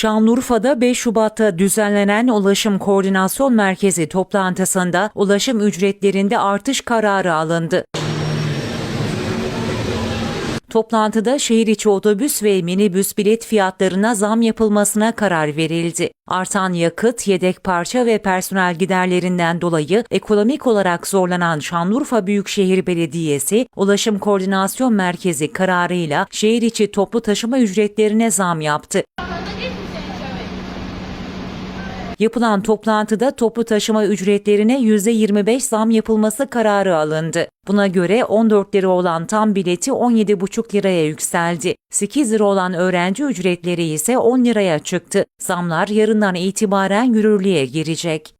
Şanlıurfa'da 5 Şubat'ta düzenlenen Ulaşım Koordinasyon Merkezi toplantısında ulaşım ücretlerinde artış kararı alındı. Toplantıda şehir içi otobüs ve minibüs bilet fiyatlarına zam yapılmasına karar verildi. Artan yakıt, yedek parça ve personel giderlerinden dolayı ekonomik olarak zorlanan Şanlıurfa Büyükşehir Belediyesi, Ulaşım Koordinasyon Merkezi kararıyla şehir içi toplu taşıma ücretlerine zam yaptı. Yapılan toplantıda toplu taşıma ücretlerine %25 zam yapılması kararı alındı. Buna göre 14 lira olan tam bileti 17,5 liraya yükseldi. 8 lira olan öğrenci ücretleri ise 10 liraya çıktı. Zamlar yarından itibaren yürürlüğe girecek.